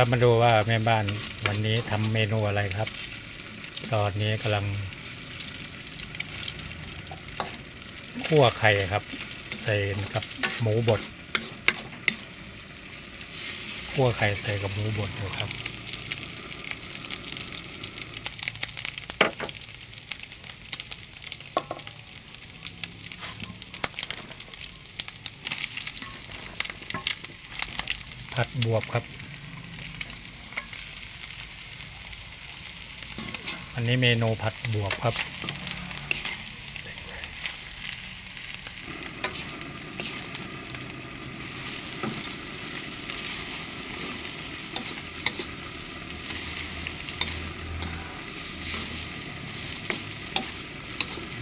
ครับมาดูว่าแม่บ้านวันนี้ทำเมนูอะไรครับ ตอนนี้กำลังคั่วไข่ครับ ใส่กับหมูบดคั่วไข่ใส่กับหมูบดอยู่ครับผัดบวบครับ อันนี้เมนูผัดบวบครับ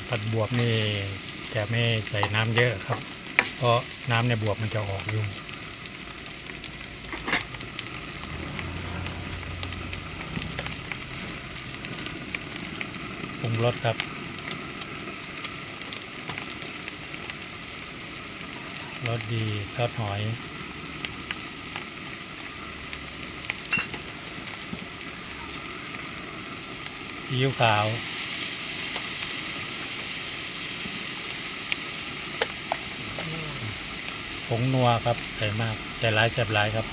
ผัดบวบนี่จะไม่ใส่น้ำเยอะครับ เพราะน้ำในบวบมันจะออกยู่ป รุงรสครับรสดีซอสหอย ซีอิ๊วขาว ผงนัวครับ ใส่มาก ใส่หลายแสบหลายครับ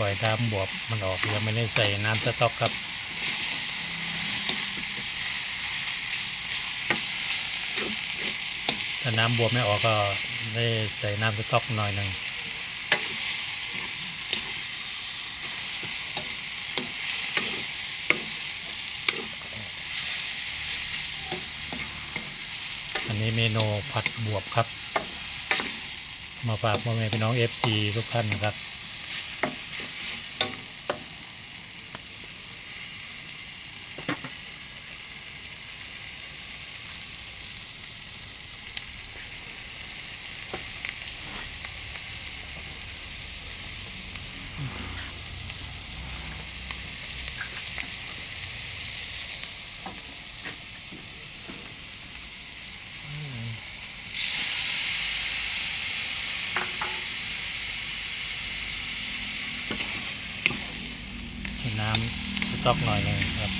ล่อยน้ำบวบมันออกยังไม่ได้ใส่น้ำสต๊อกครับถ้าน้ำบวบไม่ออกก็ได้ใส่น้ำสต๊อกหน่อยหนึ่งอันนี้เมนูผัดบวบครับ มาฝากพ่อแม่พี่น้อง FC ทุกท่านนะครับ น้ำสต๊อกหน่อยนึงครับ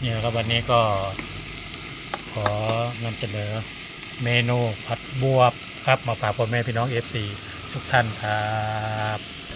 เนี่ยครับวันนี้ก็ขอนำเสนอเมนูผัดบวบครับมาฝากพ่อแม่พี่น้องเอฟซีทุกท่านครับ